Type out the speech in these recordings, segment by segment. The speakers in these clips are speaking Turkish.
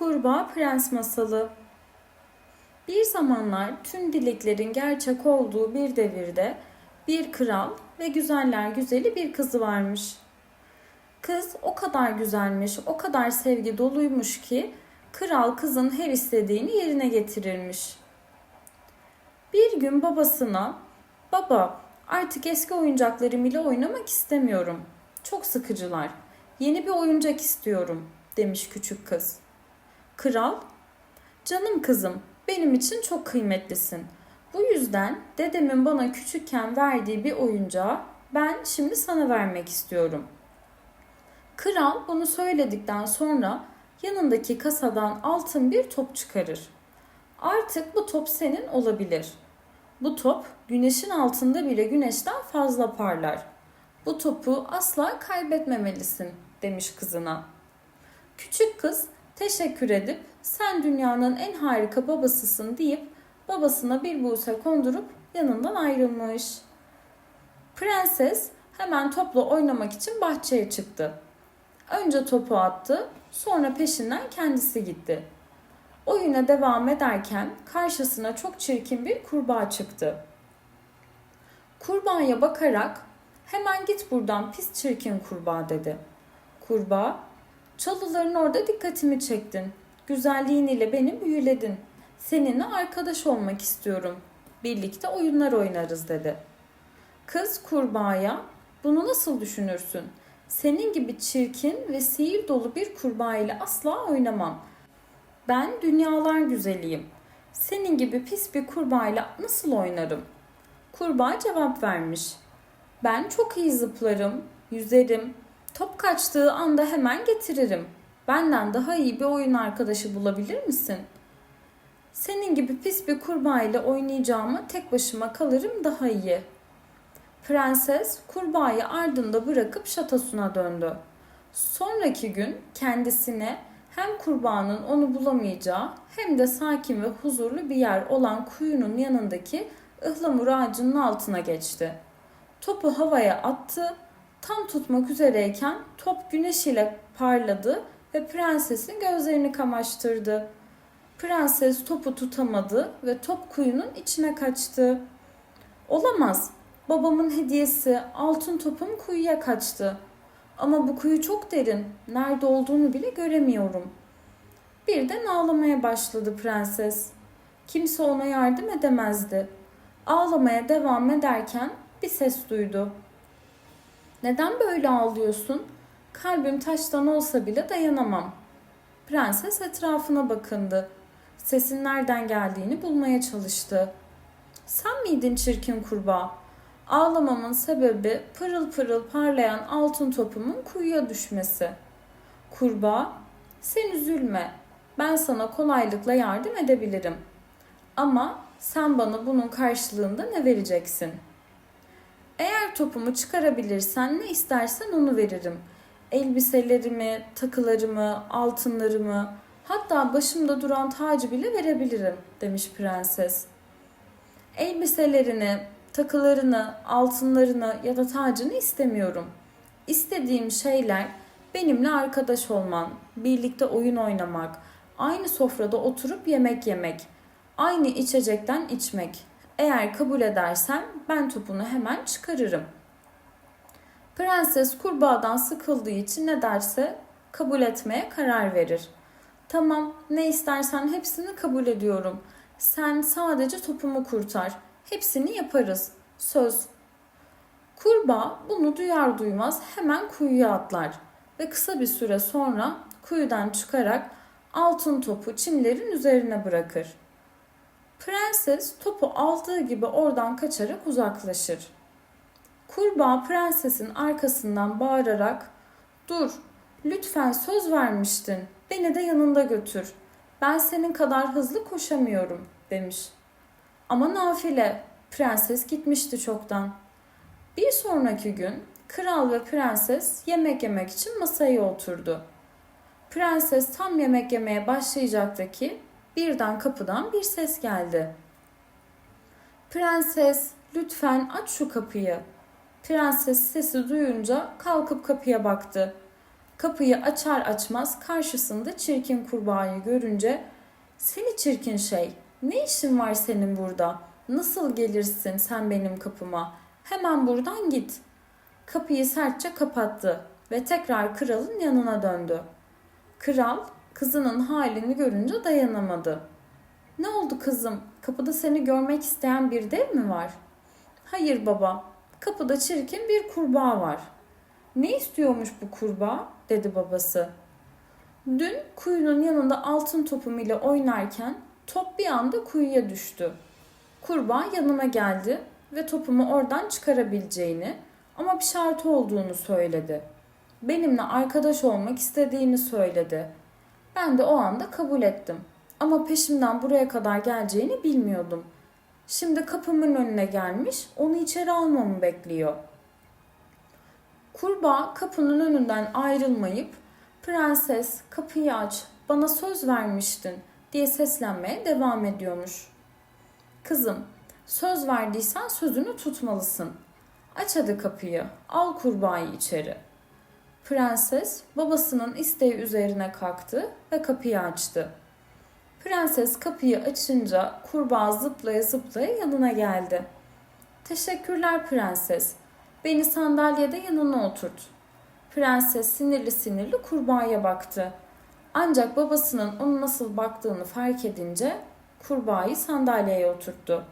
Kurbağa Prens Masalı Bir zamanlar tüm dileklerin gerçek olduğu bir devirde bir kral ve güzeller güzeli bir kızı varmış. Kız o kadar güzelmiş, o kadar sevgi doluymuş ki kral kızın her istediğini yerine getirirmiş. Bir gün babasına "Baba, artık eski oyuncaklarım ile oynamak istemiyorum. Çok sıkıcılar. Yeni bir oyuncak istiyorum." demiş küçük kız. Kral, "Canım kızım, benim için çok kıymetlisin. Bu yüzden dedemin bana küçükken verdiği bir oyuncağı ben şimdi sana vermek istiyorum." Kral bunu söyledikten sonra yanındaki kasadan altın bir top çıkarır. Artık bu top senin olabilir. Bu top güneşin altında bile güneşten fazla parlar. Bu topu asla kaybetmemelisin demiş kızına. Küçük kız teşekkür edip sen dünyanın en harika babasısın deyip babasına bir buğse kondurup yanından ayrılmış. Prenses hemen topla oynamak için bahçeye çıktı. Önce topu attı, sonra peşinden kendisi gitti. Oyuna devam ederken karşısına çok çirkin bir kurbağa çıktı. Kurbağaya bakarak hemen git buradan pis çirkin kurbağa dedi. Kurbağa, çalıların orada dikkatimi çektin. Güzelliğin ile beni büyüledin. Seninle arkadaş olmak istiyorum. Birlikte oyunlar oynarız dedi. Kız kurbağaya, bunu nasıl düşünürsün? Senin gibi çirkin ve sihir dolu bir kurbağa ile asla oynamam. Ben dünyalar güzeliyim. Senin gibi pis bir kurbağayla nasıl oynarım? Kurbağa cevap vermiş. Ben çok iyi zıplarım, yüzerim. Top kaçtığı anda hemen getiririm. Benden daha iyi bir oyun arkadaşı bulabilir misin? Senin gibi pis bir kurbağa ile oynayacağıma tek başıma kalırım daha iyi. Prenses kurbağayı ardında bırakıp şatosuna döndü. Sonraki gün kendisine hem kurbağanın onu bulamayacağı hem de sakin ve huzurlu bir yer olan kuyunun yanındaki ıhlamur ağacının altına geçti. Topu havaya attı. Tam tutmak üzereyken top güneş ile parladı ve prensesin gözlerini kamaştırdı. Prenses topu tutamadı ve top kuyunun içine kaçtı. Olamaz. Babamın hediyesi altın topum kuyuya kaçtı. Ama bu kuyu çok derin. Nerede olduğunu bile göremiyorum. Birden ağlamaya başladı prenses. Kimse ona yardım edemezdi. Ağlamaya devam ederken bir ses duydu. Neden böyle ağlıyorsun? Kalbim taştan olsa bile dayanamam. Prenses etrafına bakındı. Sesin nereden geldiğini bulmaya çalıştı. Sen miydin çirkin kurbağa? Ağlamamın sebebi pırıl pırıl parlayan altın topumun kuyuya düşmesi. Kurbağa, sen üzülme. Ben sana kolaylıkla yardım edebilirim. Ama sen bana bunun karşılığında ne vereceksin? Eğer topumu çıkarabilirsen ne istersen onu veririm. Elbiselerimi, takılarımı, altınlarımı, hatta başımda duran tacı bile verebilirim demiş prenses. Elbiselerini, takılarını, altınlarını ya da tacını istemiyorum. İstediğim şeyler benimle arkadaş olman, birlikte oyun oynamak, aynı sofrada oturup yemek yemek, aynı içecekten içmek. Eğer kabul edersen ben topunu hemen çıkarırım. Prenses kurbağadan sıkıldığı için ne derse kabul etmeye karar verir. Tamam, ne istersen hepsini kabul ediyorum. Sen sadece topumu kurtar. Hepsini yaparız. Söz. Kurbağa bunu duyar duymaz hemen kuyuya atlar ve kısa bir süre sonra kuyudan çıkarak altın topu çimlerin üzerine bırakır. Prenses topu aldığı gibi oradan kaçarak uzaklaşır. Kurbağa prensesin arkasından bağırarak "Dur, lütfen söz vermiştin. Beni de yanında götür. Ben senin kadar hızlı koşamıyorum." demiş. Ama nafile, prenses gitmişti çoktan. Bir sonraki gün kral ve prenses yemek yemek için masaya oturdu. Prenses tam yemek yemeye başlayacaktı ki birden kapıdan bir ses geldi. Prenses, lütfen aç şu kapıyı. Prenses sesi duyunca kalkıp kapıya baktı. Kapıyı açar açmaz karşısında çirkin kurbağayı görünce seni çirkin şey ne işin var senin burada? Nasıl gelirsin sen benim kapıma? Hemen buradan git. Kapıyı sertçe kapattı ve tekrar kralın yanına döndü. Kral kızının halini görünce dayanamadı. Ne oldu kızım? Kapıda seni görmek isteyen bir dev mi var? Hayır baba. Kapıda çirkin bir kurbağa var. Ne istiyormuş bu kurbağa? dedi babası. Dün kuyunun yanında altın topum ile oynarken top bir anda kuyuya düştü. Kurbağa yanıma geldi ve topumu oradan çıkarabileceğini ama bir şartı olduğunu söyledi. Benimle arkadaş olmak istediğini söyledi. Ben de o anda kabul ettim. Ama peşimden buraya kadar geleceğini bilmiyordum. Şimdi kapımın önüne gelmiş, onu içeri almamı bekliyor. Kurbağa kapının önünden ayrılmayıp "Prenses, kapıyı aç. Bana söz vermiştin." diye seslenmeye devam ediyormuş. Kızım, söz verdiysen sözünü tutmalısın. Aç hadi kapıyı. Al kurbağayı içeri. Prenses babasının isteği üzerine kalktı ve kapıyı açtı. Prenses kapıyı açınca kurbağa zıplaya zıplaya yanına geldi. Teşekkürler prenses. Beni sandalyede yanına oturt. Prenses sinirli sinirli kurbağaya baktı. Ancak babasının onu nasıl baktığını fark edince kurbağayı sandalyeye oturttu.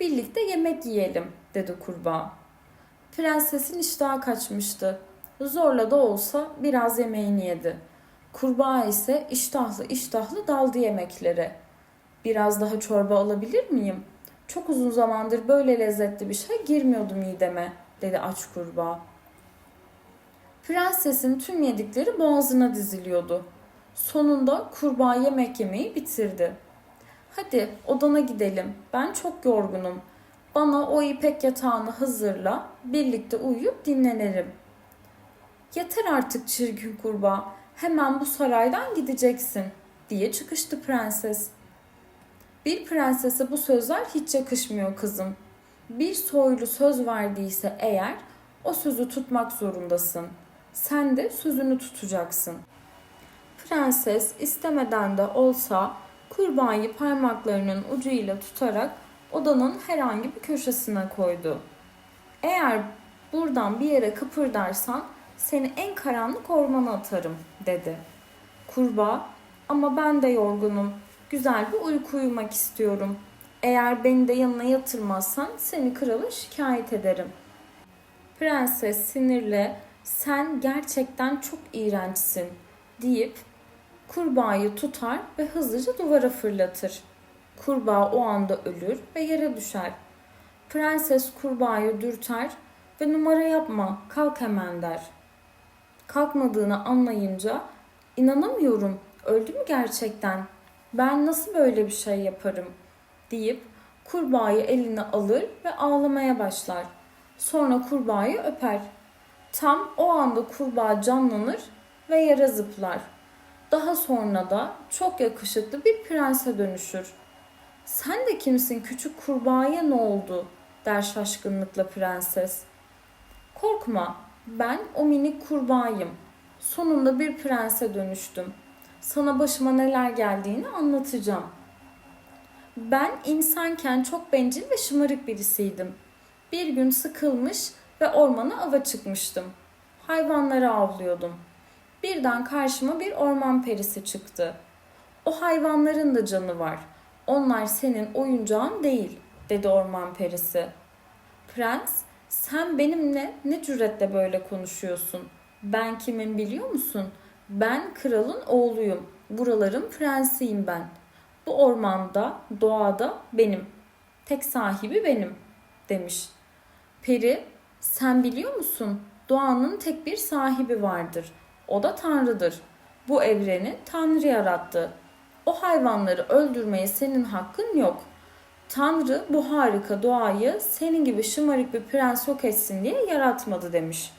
Birlikte yemek yiyelim dedi kurbağa. Prensesin iştahı kaçmıştı. Zorla da olsa biraz yemeğini yedi. Kurbağa ise iştahlı iştahlı daldı yemeklere. Biraz daha çorba alabilir miyim? Çok uzun zamandır böyle lezzetli bir şey girmiyordu mideme, dedi aç kurbağa. Prensesin tüm yedikleri boğazına diziliyordu. Sonunda kurbağa yemek yemeyi bitirdi. Hadi odana gidelim. Ben çok yorgunum. Bana o ipek yatağını hazırla. Birlikte uyuyup dinlenelim. Yeter artık çirkin kurbağa. Hemen bu saraydan gideceksin diye çıkıştı prenses. Bir prensese bu sözler hiç yakışmıyor kızım. Bir soylu söz verdiyse eğer o sözü tutmak zorundasın. Sen de sözünü tutacaksın. Prenses istemeden de olsa kurbağayı parmaklarının ucuyla tutarak odanın herhangi bir köşesine koydu. Eğer buradan bir yere kıpırdarsan seni en karanlık ormana atarım dedi. Kurbağa ama ben de yorgunum. Güzel bir uyku uyumak istiyorum. Eğer beni de yanına yatırmazsan seni krala şikayet ederim. Prenses sinirle sen gerçekten çok iğrençsin deyip kurbağayı tutar ve hızlıca duvara fırlatır. Kurbağa o anda ölür ve yere düşer. Prenses kurbağayı dürter ve numara yapma kalk hemen der. Kalkmadığını anlayınca inanamıyorum öldü mü gerçekten ben nasıl böyle bir şey yaparım deyip kurbağayı eline alır ve ağlamaya başlar. Sonra kurbağayı öper. Tam o anda kurbağa canlanır ve yere zıplar. Daha sonra da çok yakışıklı bir prense dönüşür. Sen de kimsin küçük kurbağaya ne oldu? der şaşkınlıkla prenses. Korkma, ben o minik kurbağayım. Sonunda bir prense dönüştüm. Sana başıma neler geldiğini anlatacağım. Ben insanken çok bencil ve şımarık birisiydim. Bir gün sıkılmış ve ormana ava çıkmıştım. Hayvanları avlıyordum. Birden karşıma bir orman perisi çıktı. O hayvanların da canı var. Onlar senin oyuncağın değil, dedi orman perisi. Prens, sen benimle ne cüretle böyle konuşuyorsun? Ben kimim biliyor musun? Ben kralın oğluyum. Buraların prensiyim ben. Bu ormanda, doğada benim. Tek sahibi benim, demiş. Peri, sen biliyor musun? Doğanın tek bir sahibi vardır. O da Tanrı'dır. Bu evreni Tanrı yarattı. O hayvanları öldürmeye senin hakkın yok. Tanrı bu harika doğayı senin gibi şımarık bir prens yok etsin diye yaratmadı demiş.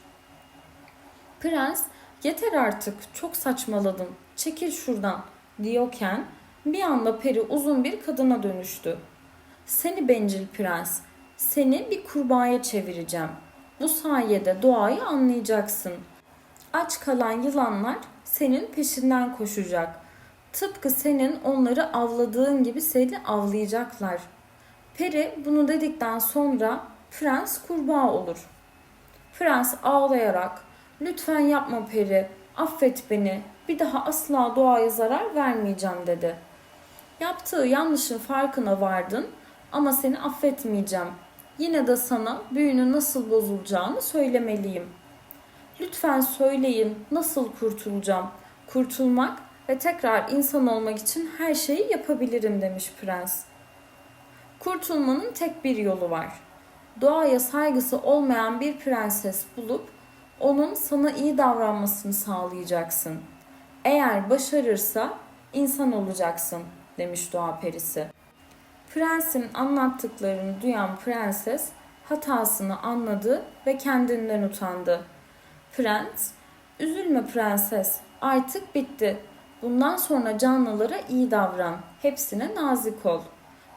Prens yeter artık çok saçmaladın çekil şuradan diyorken bir anda peri uzun bir kadına dönüştü. Seni bencil prens seni bir kurbağaya çevireceğim. Bu sayede doğayı anlayacaksın. Aç kalan yılanlar senin peşinden koşacak. Tıpkı senin onları avladığın gibi seni avlayacaklar. Peri bunu dedikten sonra prens kurbağa olur. Prens ağlayarak lütfen yapma peri, affet beni, bir daha asla doğaya zarar vermeyeceğim dedi. Yaptığı yanlışın farkına vardın ama seni affetmeyeceğim. Yine de sana büyünün nasıl bozulacağını söylemeliyim. Lütfen söyleyin nasıl kurtulacağım. Kurtulmak ve tekrar insan olmak için her şeyi yapabilirim demiş prens. Kurtulmanın tek bir yolu var. Doğaya saygısı olmayan bir prenses bulup onun sana iyi davranmasını sağlayacaksın. Eğer başarırsa insan olacaksın demiş doğa perisi. Prensin anlattıklarını duyan prenses hatasını anladı ve kendinden utandı. Prens, üzülme prenses, artık bitti. Bundan sonra canlılara iyi davran, hepsine nazik ol.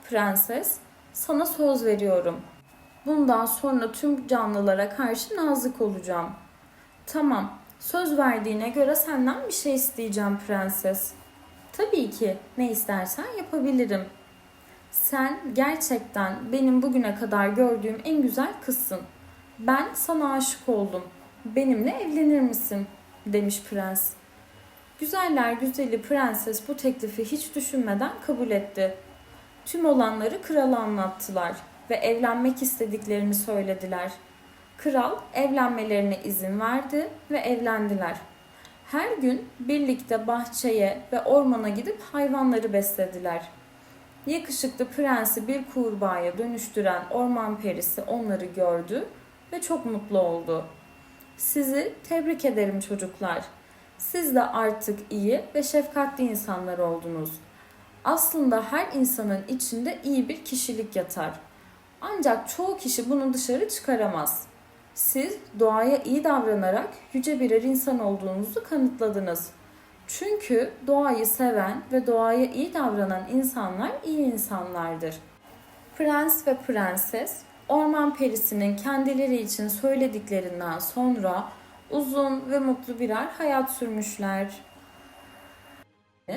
Prenses, sana söz veriyorum. Bundan sonra tüm canlılara karşı nazik olacağım. Tamam, söz verdiğine göre senden bir şey isteyeceğim prenses. Tabii ki, ne istersen yapabilirim. Sen gerçekten benim bugüne kadar gördüğüm en güzel kızsın. Ben sana aşık oldum. Benimle evlenir misin? demiş prens. Güzeller güzeli prenses bu teklifi hiç düşünmeden kabul etti. Tüm olanları krala anlattılar ve evlenmek istediklerini söylediler. Kral evlenmelerine izin verdi ve evlendiler. Her gün birlikte bahçeye ve ormana gidip hayvanları beslediler. Yakışıklı prensi bir kurbağaya dönüştüren orman perisi onları gördü ve çok mutlu oldu. Sizi tebrik ederim çocuklar. Siz de artık iyi ve şefkatli insanlar oldunuz. Aslında her insanın içinde iyi bir kişilik yatar. Ancak çoğu kişi bunu dışarı çıkaramaz. Siz doğaya iyi davranarak yüce birer insan olduğunuzu kanıtladınız. Çünkü doğayı seven ve doğaya iyi davranan insanlar iyi insanlardır. Prens ve prenses orman perisinin kendileri için söylediklerinden sonra uzun ve mutlu birer hayat sürmüşler.